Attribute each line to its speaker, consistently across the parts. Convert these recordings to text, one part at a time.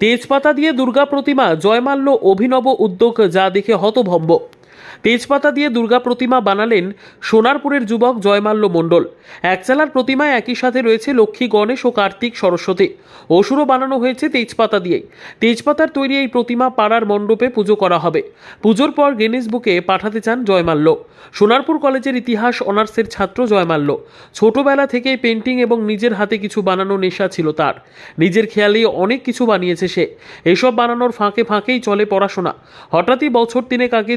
Speaker 1: তেজপাতা দিয়ে দুর্গা প্রতিমা জয়মাল্য অভিনব উদ্যোগ যা দেখে হতভম্ব। তেজপাতা দিয়ে দুর্গা প্রতিমা বানালেন সোনারপুরের যুবক জয়মাল্য মণ্ডল। একচালার প্রতিমায় একই সাথে রয়েছে লক্ষ্মী, গণেশ ও কার্তিক সরস্বতী। অসুরও বানানো হয়েছে তেজপাতা দিয়েই। তেজপাতার তৈরি এই প্রতিমা পাড়ার মণ্ডপে পুজো করা হবে। পুজোর পর গিনেস বুকে পাঠাতে চান জয়মাল্য। সোনারপুর কলেজের ইতিহাস অনার্সের ছাত্র জয়মাল্য। ছোটবেলা থেকেই পেন্টিং এবং নিজের হাতে কিছু বানানো নেশা ছিল তার। নিজের খেয়ালেই অনেক কিছু বানিয়েছে সে। এসব বানানোর ফাঁকে ফাঁকেই চলে পড়াশোনা। হঠাৎই বছর তিনেক আগে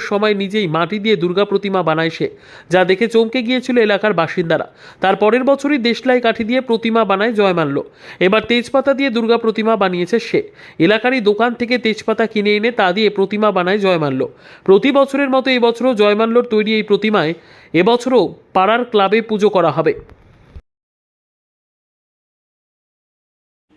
Speaker 1: দুর্গাপুজোর সময় নিজেই মাটি দিয়ে দুর্গা প্রতিমা বানায় সে যা দেখে চমকে গিয়েছিল এলাকার বাসিন্দারা। তার পরের বছরই দেশলাই কাঠি দিয়ে প্রতিমা বানায় জয় জয়মাল্য এবার তেজপাতা দিয়ে দুর্গা প্রতিমা বানিয়েছে সে। এলাকারই দোকান থেকে তেজপাতা কিনে এনে তা দিয়ে প্রতিমা বানায় জয় জয়মাল্য প্রতি বছরের মতো এবছরও জয়মাল্যর তৈরি এই প্রতিমায় এবছরও পাড়ার ক্লাবে পুজো করা হবে।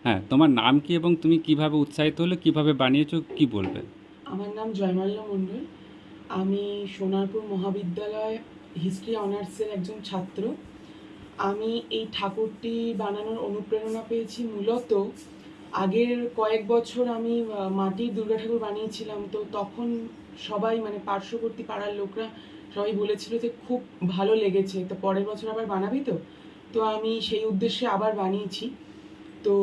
Speaker 2: হ্যাঁ তোমার নাম কি এবং তুমি কীভাবে উৎসাহিত হলে কীভাবে বানিয়েছো কি বলবে?
Speaker 3: আমার নাম জয়মাল্য মণ্ডল। আমি সোনারপুর মহাবিদ্যালয় হিস্ট্রি অনার্সের একজন ছাত্র। আমি এই ঠাকুরটি বানানোর অনুপ্রেরণা পেয়েছি মূলত আগের কয়েক বছর আমি মাটির দুর্গা ঠাকুর বানিয়েছিলাম। তো তখন সবাই মানে পার্শ্ববর্তী পাড়ার লোকরা সবাই বলেছিল যে খুব ভালো লেগেছে। তো পরের বছর আবার বানাবি তো? তো আমি সেই উদ্দেশ্যে আবার বানিয়েছি। তো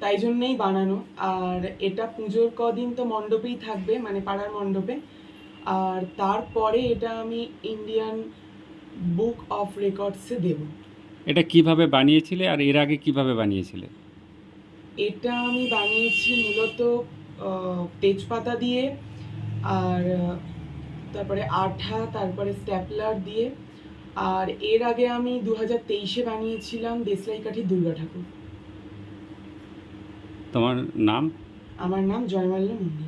Speaker 3: তাই জন্যেই বানানো। আর এটা পুজোর কদিন তো মণ্ডপেই থাকবে মানে পাড়ার মণ্ডপে। আর তারপরে এটা আমি ইন্ডিয়ান বুক অফ রেকর্ডসে দেব।
Speaker 2: এটা কীভাবে বানিয়েছিলে আর এর আগে কীভাবে বানিয়েছিলে?
Speaker 3: এটা আমি বানিয়েছি মূলত তেজপাতা দিয়ে আর তারপরে আঠা তারপরে স্ট্যাপলার দিয়ে। আর এর আগে আমি দু হাজার তেইশে বানিয়েছিলাম দেশলাই কাঠি দুর্গা ঠাকুর।
Speaker 2: তোমার নাম?
Speaker 3: আমার নাম জয়মাল্য মন্দির